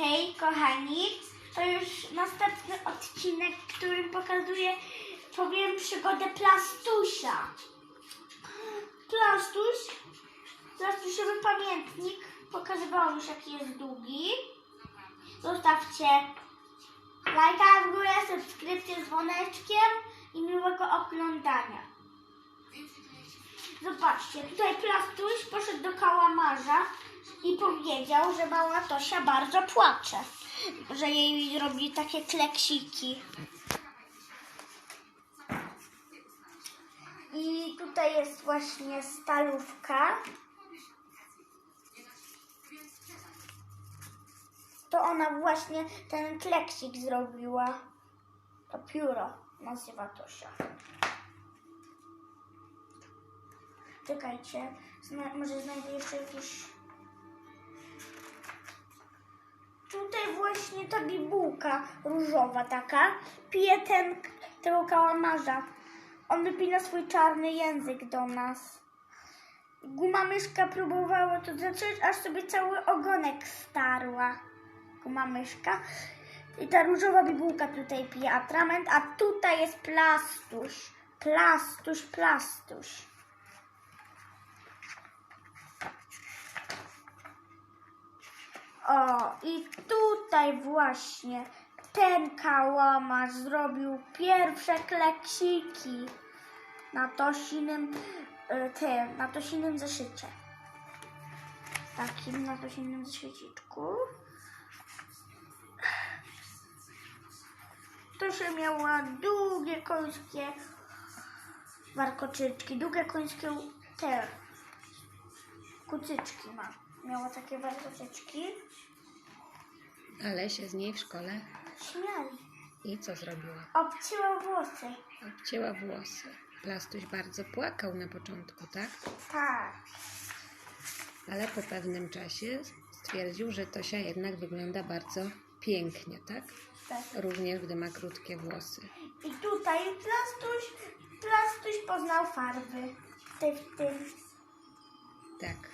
Hej, kochani, to już następny odcinek, w którym pokazuję, powiem przygodę Plastusia. Plastuś, Plastuszowy pamiętnik, pokazywałam już jaki jest długi. Zostawcie lajka w górę, subskrypcję z dzwoneczkiem i miłego oglądania. Zobaczcie, tutaj Plastuś poszedł do kałamarza i powiedział, że mała Tosia bardzo płacze, że jej robi takie kleksiki. I tutaj jest właśnie stalówka. To ona właśnie ten kleksik zrobiła. To pióro nazywa Tosia. Czekajcie, zna- może znajdę jeszcze jakieś... właśnie ta bibułka różowa taka pije ten, tego kałamarza. On wypina swój czarny język do nas. Guma myszka próbowała to zacząć, aż sobie cały ogonek starła. Guma myszka. I ta różowa bibułka tutaj pije atrament, a tutaj jest plastuś. Plastuś, plastuś. O, i tutaj właśnie ten kałamarz zrobił pierwsze kleksiki na tosinym y, tym, na tosinym zeszycie. Takim na tosinym zeszyciczku. Tosia miała długie końskie warkoczyczki, długie końskie te kucyczki ma. Miała takie warkoczyczki. Ale się z niej w szkole Śmiali. i co zrobiła? Obcięła włosy. Obcięła włosy. Plastuś bardzo płakał na początku, tak? Tak. Ale po pewnym czasie stwierdził, że Tosia jednak wygląda bardzo pięknie, tak? tak. Również gdy ma krótkie włosy. I tutaj plastuś, plastuś poznał farby. Ty w tym. Tak.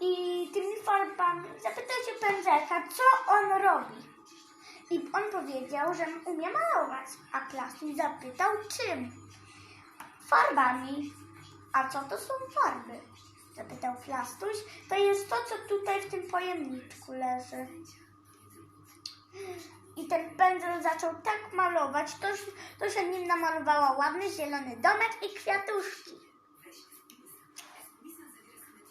I tymi farbami zapytał się pędzelka, co robi. I on powiedział, że umie malować. A plastuś zapytał, czym? Farbami. A co to są farby? Zapytał plastuś. To jest to, co tutaj w tym pojemniczku leży. I ten pędzel zaczął tak malować, to, to się nim namalowała ładny zielony domek i kwiatuszki.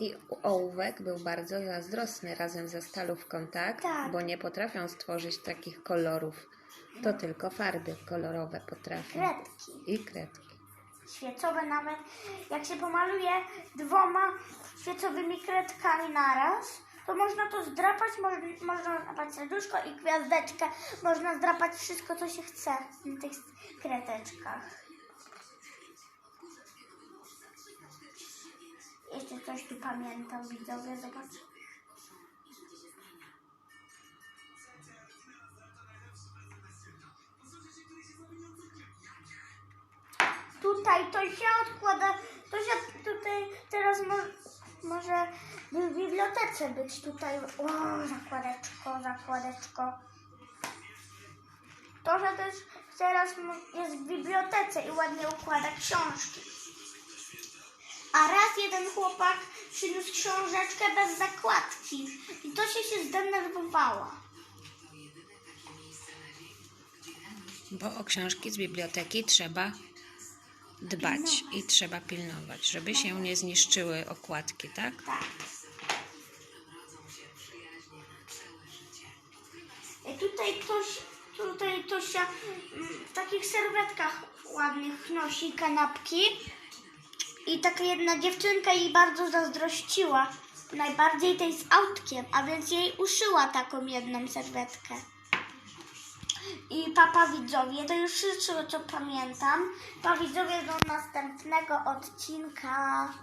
I ołówek był bardzo zazdrosny razem ze stalówką, tak? Tak. Bo nie potrafią stworzyć takich kolorów. To tylko farby kolorowe potrafią. Kredki. I kredki. świecowe nawet. Jak się pomaluje dwoma świecowymi kredkami naraz, to można to zdrapać, można, można zdrapać serduszko i gwiazdeczkę. Można zdrapać wszystko, co się chce na tych kredeczkach. Coś tu pamiętam, widzowie, zobacz. Tutaj to się odkłada, to się tutaj teraz mo, może w bibliotece być tutaj. O, zakładeczko, zakładeczko. To, że też teraz jest w bibliotece i ładnie układa książki. A raz jeden chłopak przyniósł książeczkę bez zakładki i to się się zdenerwowała. Bo o książki z biblioteki trzeba dbać i trzeba pilnować, żeby się nie zniszczyły okładki, tak? Tak. I tutaj ktoś, tutaj Tosia mm, w takich serwetkach ładnych nosi kanapki. I taka jedna dziewczynka jej bardzo zazdrościła. Najbardziej tej z autkiem, a więc jej uszyła taką jedną serwetkę. I papa widzowie, to już wszystko co pamiętam. Pa widzowie do następnego odcinka.